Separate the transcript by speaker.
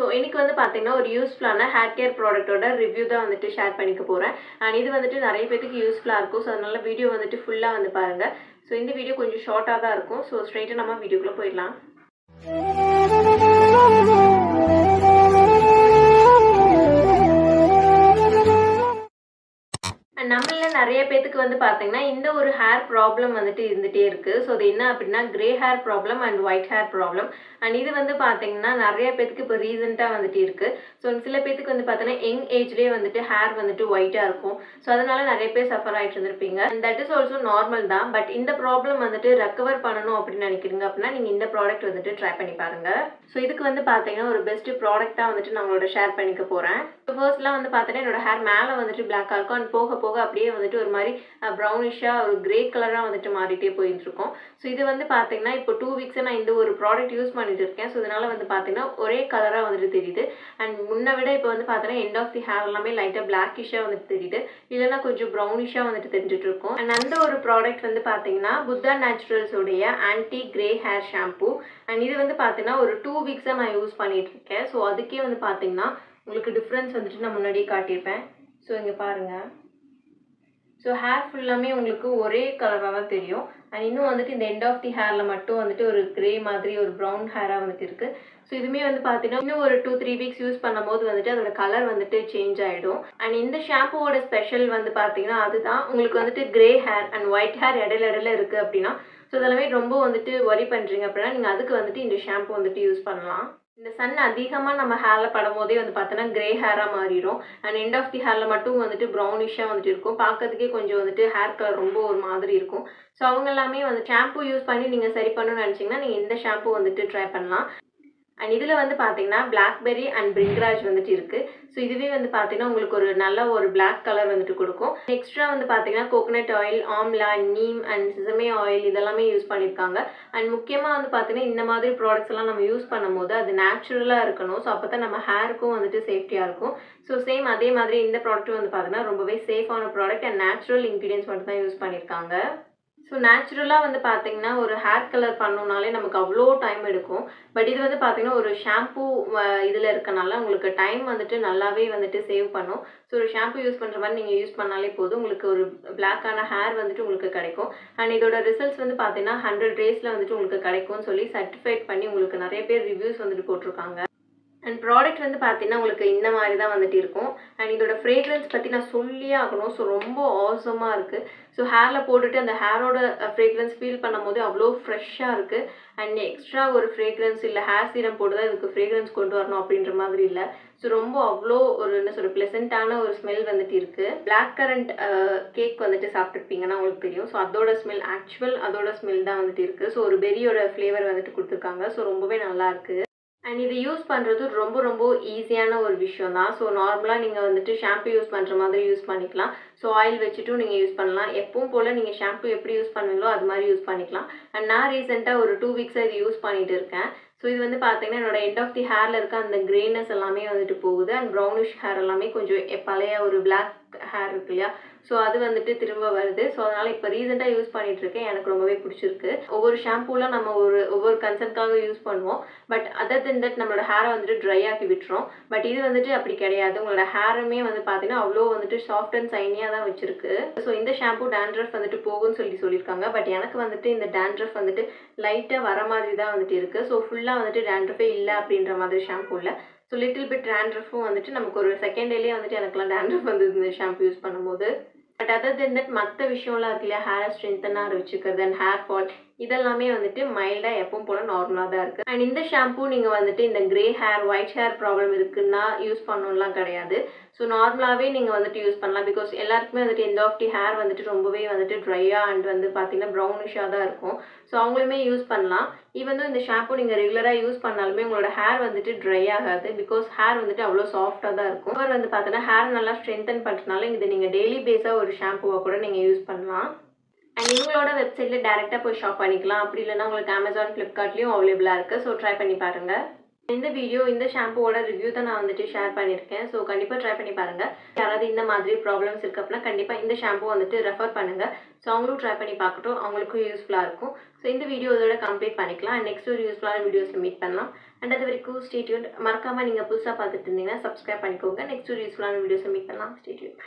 Speaker 1: So இன்றைக்கி வந்து பார்த்தீங்கன்னா ஒரு யூஸ்ஃபுல்லான ஹேர் கேர் ப்ராடக்ட்டோட ரிவ்யூ தான் வந்துட்டு ஷேர் பண்ணிக்க போகிறேன் அண்ட் இது வந்துட்டு நிறைய பேத்துக்கு யூஸ்ஃபுல்லாக இருக்கும். ஸோ அதனால் வீடியோ வந்துட்டு ஃபுல்லாக வந்து பாருங்கள் ஸோ இந்த வீடியோ கொஞ்சம் ஷார்ட்டாக தான் இருக்கும். ஸோ ஸ்ட்ரெயிட்டாக நம்ம வீடியோக்குள்ளே போயிடலாம். வந்து பார்த்தீங்கன்னா இந்த ஒரு ஹேர் ப்ராப்ளம் வந்துட்டு இருந்துகிட்டே இருக்குது ஸோ அது என்ன அப்படின்னா grey hair problem and white hair problem and இது வந்து பார்த்தீங்கன்னா நிறைய பேத்துக்கு இப்போ ரீசெண்டாக வந்துட்டு இருக்குது ஸோ சில பேத்துக்கு வந்து பார்த்தீங்கன்னா யங் ஏஜ்லேயே வந்துட்டு ஹேர் வந்துட்டு ஒயிட்டாக இருக்கும். ஸோ அதனால நிறைய பேர் சஃபர் ஆகிட்டு இருந்திருப்பீங்க. And that is also normal தான். பட் இந்த ப்ராப்ளம் வந்துட்டு ரெக்கவர் பண்ணணும் அப்படின்னு நினைக்கிறீங்க அப்படின்னா நீங்கள் இந்த ப்ராடக்ட் வந்துட்டு ட்ரை பண்ணி பாருங்கள் ஸோ இதுக்கு வந்து பார்த்தீங்கன்னா ஒரு பெஸ்ட் ப்ராடக்டாக வந்துட்டு நான் உங்களோட ஷேர் பண்ணிக்க போகிறேன் ஸோ ஃபர்ஸ்ட்லாம் வந்து பார்த்தீங்கன்னா என்னோட ஹேர் மேலே வந்துட்டு பிளாக்காக இருக்கும். அண்ட் போக போக அப்படியே வந்துட்டு ஒரு மாதிரி ப்ரௌனிஷாக ஒரு கிரே கலராக வந்துட்டு மாறிட்டே போயிட்டுருக்கோம். ஸோ இது வந்து பார்த்தீங்கன்னா இப்போ டூ வீக்ஸாக நான் இந்த ஒரு ப்ராடக்ட் யூஸ் பண்ணிட்டு இருக்கேன். ஸோ இதனால் வந்து பார்த்தீங்கன்னா ஒரே கலராக வந்துட்டு தெரியுது. அண்ட் முன்ன விட இப்போ வந்து பார்த்தீங்கன்னா எண்ட் ஆஃப் தி ஹேர் எல்லாமே லைட்டாக பிளாக்கிஷாக வந்துட்டு தெரியுது. இல்லைன்னா கொஞ்சம் ப்ரௌனிஷாக வந்துட்டு தெரிஞ்சுட்டு இருக்கும் அண்ட் அந்த ஒரு ப்ராடக்ட் வந்து பார்த்தீங்கன்னா Buddha நேச்சுரல்ஸோடைய anti grey hair shampoo and இது வந்து பார்த்தீங்கன்னா ஒரு டூ வீக்ஸாக நான் யூஸ் பண்ணிட்டு இருக்கேன். ஸோ அதுக்கே வந்து பார்த்தீங்கன்னா உங்களுக்கு டிஃப்ரென்ஸ் வந்துட்டு நான் முன்னாடியே காட்டியிருப்பேன். ஸோ இங்கே பாருங்கள் ஸோ ஹேர் ஃபுல்லாமே உங்களுக்கு ஒரே கலராக தான் தெரியும். அண்ட் இன்னும் வந்துட்டு இந்த எண்ட் ஆஃப் தி ஹேரில் மட்டும் வந்துட்டு ஒரு கிரே மாதிரி ஒரு ப்ரௌன் ஹேராக வந்துட்டு இருக்குது ஸோ இதுவுமே வந்து பார்த்தீங்கன்னா இன்னும் ஒரு டூ த்ரீ வீக்ஸ் யூஸ் பண்ணும்போது வந்துட்டு அதோட கலர் வந்துட்டு சேஞ்ச் ஆகிடும் அண்ட் இந்த ஷாம்புவோட ஸ்பெஷல் வந்து பார்த்தீங்கன்னா அதுதான். உங்களுக்கு வந்துட்டு grey hair and white hair இடையில இடையில இருக்குது அப்படின்னா. ஸோ இதெல்லாமே ரொம்ப வந்துட்டு ஒரி பண்ணுறீங்க அப்படின்னா நீங்கள் அதுக்கு வந்துட்டு இந்த ஷாம்பு வந்துட்டு யூஸ் பண்ணலாம். இந்த சன் அதிகமாக நம்ம ஹேரில் படும் போதே வந்து பார்த்தோன்னா கிரே ஹேராக மாறிடும் அண்ட் எண்ட் ஆஃப் தி ஹேரில் மட்டும் வந்துட்டு ப்ரௌனிஷாக வந்துட்டு இருக்கும். பார்க்கறதுக்கே கொஞ்சம் வந்துட்டு ஹேர் கலர் ரொம்ப ஒரு மாதிரி இருக்கும். ஸோ அவங்க எல்லாமே வந்து ஷாம்பு யூஸ் பண்ணி நீங்கள் சரி பண்ணணும்னு நினச்சிங்கன்னா நீங்கள் இந்த ஷாம்பு வந்துட்டு ட்ரை பண்ணலாம். அண்ட் இதில் வந்து பார்த்தீங்கன்னா பிளாக்பெரி அண்ட் பிரிங்ராஜ் வந்துட்டு இருக்குது ஸோ இதுவே வந்து பார்த்தீங்கன்னா உங்களுக்கு ஒரு நல்ல ஒரு பிளாக் கலர் வந்துட்டு கொடுக்கும். எக்ஸ்ட்ரா வந்து பார்த்தீங்கன்னா coconut oil amla neem and sesame oil இதெல்லாமே யூஸ் பண்ணியிருக்காங்க அண்ட் முக்கியமாக வந்து பார்த்தீங்கன்னா இந்த மாதிரி ப்ராடக்ட்ஸ் எல்லாம் நம்ம யூஸ் பண்ணும்போது அது நேச்சுரலாக இருக்கணும். ஸோ அப்போ தான் நம்ம ஹேருக்கும் வந்துட்டு சேஃப்டியாக இருக்கும். ஸோ சேம் அதே மாதிரி இந்த ப்ராடக்ட் வந்து பார்த்தீங்கன்னா ரொம்பவே சேஃபான ப்ராடக்ட் அண்ட் நேச்சுரல் இன்க்ரீடியன்ஸ் மட்டும் தான் யூஸ் பண்ணியிருக்காங்க ஸோ நேச்சுரலாக வந்து பார்த்தீங்கன்னா ஒரு ஹேர் கலர் பண்ணுனாலே நமக்கு அவ்வளோ டைம் எடுக்கும். பட் இது வந்து பார்த்திங்கன்னா ஒரு ஷாம்பூ இதில் இருக்கனால உங்களுக்கு டைம் வந்துட்டு நல்லாவே வந்துட்டு சேவ் பண்ணும். ஸோ ஒரு ஷாம்பு யூஸ் பண்ணுற மாதிரி நீங்கள் யூஸ் பண்ணாலே போதும். உங்களுக்கு ஒரு பிளாக்கான ஹேர் வந்துட்டு உங்களுக்கு கிடைக்கும். அண்ட் இதோட ரிசல்ட்ஸ் வந்து பார்த்தீங்கன்னா ஹண்ட்ரட் டேஸில் வந்துட்டு உங்களுக்கு கிடைக்கும்னு சொல்லி சர்டிஃபைட் பண்ணி உங்களுக்கு நிறைய பேர் ரிவ்யூஸ் வந்துட்டு போட்டிருக்காங்க. அண்ட் ப்ராடக்ட் வந்து பார்த்தீங்கன்னா உங்களுக்கு இந்த மாதிரி தான் வந்துட்டு இருக்கும். அண்ட் இதோட ஃப்ரேக்ரன்ஸ் பற்றி நான் சொல்லியே ஆகணும். ஸோ ரொம்ப ஆசமாக இருக்குது ஸோ ஹேரில் போட்டுட்டு அந்த ஹேரோட ஃப்ரேக்ரன்ஸ் ஃபீல் பண்ணும் போது அவ்வளோ ஃப்ரெஷ்ஷாக இருக்குது அண்ட் எக்ஸ்ட்ரா ஒரு ஃப்ரேக்ரன்ஸ் இல்லை ஹேர் சீரம் போட்டு தான் இதுக்கு ஃப்ரேக்ரன்ஸ் கொண்டு வரணும் அப்படின்ற மாதிரி இல்லை. ஸோ ரொம்ப அவ்வளோ ஒரு என்ன சொல்கிற ப்ளசண்ட்டான ஒரு ஸ்மெல் வந்துட்டு இருக்குது பிளாக் கரண்ட் கேக் வந்துட்டு சாப்பிட்ருப்பீங்கன்னா உங்களுக்கு தெரியும். ஸோ அதோட ஸ்மெல் ஆக்சுவல் அதோட ஸ்மெல் தான் வந்துட்டு இருக்குது ஸோ ஒரு பெரியோட ஃப்ளேவர் வந்துட்டு கொடுத்துருக்காங்க. ஸோ ரொம்பவே நல்லாயிருக்கு அண்ட் இதை யூஸ் பண்ணுறது ரொம்ப ரொம்ப ஈஸியான ஒரு விஷயம் தான் ஸோ நார்மலாக நீங்கள் வந்துட்டு ஷாம்பு யூஸ் பண்ணுற மாதிரி யூஸ் பண்ணிக்கலாம். ஸோ ஆயில் வச்சுட்டும் நீங்கள் யூஸ் பண்ணலாம். எப்பவும் போல் நீங்கள் ஷாம்பு எப்படி யூஸ் பண்ணுவீங்களோ அது மாதிரி யூஸ் பண்ணிக்கலாம். அண்ட் நான் ரீசெண்டாக ஒரு டூ வீக்ஸாக இது யூஸ் பண்ணிகிட்டு இருக்கேன். ஸோ இது வந்து பார்த்தீங்கன்னா என்னோட எண்ட் ஆஃப் தி ஹேரில் இருக்க அந்த கிரேனஸ் எல்லாமே வந்துட்டு போகுது. அண்ட் ப்ரௌனிஷ் ஹேர் எல்லாமே கொஞ்சம் பழைய ஒரு பிளாக் ஹேர் இருக்கு இல்லையா? ஸோ அது வந்துட்டு திரும்ப வருது. ஸோ அதனால் இப்போ ரீசெண்டாக யூஸ் பண்ணிட்டு இருக்கேன். எனக்கு ரொம்பவே பிடிச்சிருக்கு. ஒவ்வொரு ஷாம்பூலாம் நம்ம ஒரு ஒவ்வொரு கன்சர்னுக்காக யூஸ் பண்ணுவோம். பட் அதர் தென் தட் நம்மளோட ஹேரை வந்துட்டு ட்ரை ஆக்கி விட்டுரும். பட் இது வந்துட்டு அப்படி கிடையாது. உங்களோட ஹேருமே வந்து பார்த்தீங்கன்னா அவ்வளோ வந்துட்டு சாஃப்ட் அண்ட் சைனியாக தான் வச்சிருக்கு. ஸோ இந்த ஷாம்பூ டேண்ட்ரஃப் வந்துட்டு போகும்னு சொல்லி சொல்லியிருக்காங்க. பட் எனக்கு வந்துட்டு இந்த டேண்ட்ரஃப் வந்துட்டு லைட்டாக வர மாதிரி தான் வந்துட்டு இருக்குது ஸோ ஃபுல்லாக வந்துட்டு டேண்ட்ரஃபே இல்லை அப்படின்ற மாதிரி ஷாம்பூவில் ஸோ லிட்டில் பிட் டேண்ட்ரஃபும் வந்துட்டு நமக்கு ஒரு செகண்ட் டேலேயே வந்துட்டு எனக்குலாம் டேண்ட்ரஃப் வந்தது இந்த ஷாம்பு யூஸ் பண்ணும்போது. பட் அதர் தென் தட் மற்ற விஷயம்லாம் இருக்கு இல்லையா? ஹேரை ஸ்ட்ரென்த்தனாக வச்சுக்கிறது அண்ட் ஹேர் ஃபால் இதெல்லாமே வந்துட்டு மைல்டாக எப்பவும் போல் நார்மலாக தான் இருக்குது அண்ட் இந்த ஷாம்பூ நீங்கள் வந்துட்டு இந்த grey hair white hair problem இருக்குன்னா யூஸ் பண்ணணும்லாம் கிடையாது. ஸோ நார்மலாகவே நீங்கள் வந்துட்டு யூஸ் பண்ணலாம். பிகாஸ் எல்லாருக்குமே வந்துட்டு எந்த ஆஃப் ஹேர் வந்துட்டு ரொம்பவே வந்துட்டு ட்ரையாக அண்ட் வந்து பார்த்தீங்கன்னா ப்ரௌனிஷாக தான் இருக்கும். ஸோ அவங்களுமே யூஸ் பண்ணலாம். ஈவன் இந்த ஷாம்பு நீங்கள் ரெகுலராக யூஸ் பண்ணாலுமே உங்களோட ஹேர் வந்துட்டு ட்ரை ஆகாது. பிகாஸ் ஹேர் வந்துட்டு அவ்வளோ சாஃப்டாக தான் இருக்கும். அவர் வந்து பார்த்தீங்கன்னா ஹேர் நல்லா ஸ்ட்ரென்தன் பண்ணுறதுனால இதை நீங்கள் டெய்லி பேஸாக ஒரு ஷாம்புவாக கூட நீங்கள் யூஸ் பண்ணலாம். அண்ட் இவங்களோட வெப்சைட்டில் டேரெக்டாக போய் ஷாப் பண்ணிக்கலாம். அப்படி இல்லைன்னா உங்களுக்கு அமேசான் ஃப்ளிப்கார்ட்லேயும் அவைலபிளாக இருக்குது ஸோ ட்ரை பண்ணி பாருங்கள் இந்த வீடியோ இந்த ஷாம்புவோட ரிவ்யூ தான் நான் வந்துட்டு ஷேர் பண்ணியிருக்கேன். ஸோ கண்டிப்பாக ட்ரை பண்ணி பாருங்கள் யாராவது இந்த மாதிரி ப்ராப்ளம்ஸ் இருக்கு அப்படின்னா கண்டிப்பாக இந்த ஷாம்பு வந்துட்டு ரெஃபர் பண்ணுங்கள் ஸோ அவங்களும் ட்ரை பண்ணி பார்க்கட்டும். அவங்களுக்கும் யூஸ்ஃபுல்லாக இருக்கும். ஸோ இந்த வீடியோ இதோட கம்ப்ளீட் பண்ணிக்கலாம். நெக்ஸ்ட் ஒரு யூஸ்ஃபுல்லான வீடியோஸில் மீட் பண்ணலாம். அண்ட் அது வரைக்கும் ஸ்டேட்யூட் மறக்காமல் நீங்கள் புதுசாக பார்த்துட்டு இருந்தீங்கன்னா சப்ஸ்கிரைப் பண்ணிக்கோங்க. நெக்ஸ்ட் ஒரு யூஸ்ஃபுல்லான வீடியோஸை மீட் பண்ணலாம். ஸ்டேட்யூட்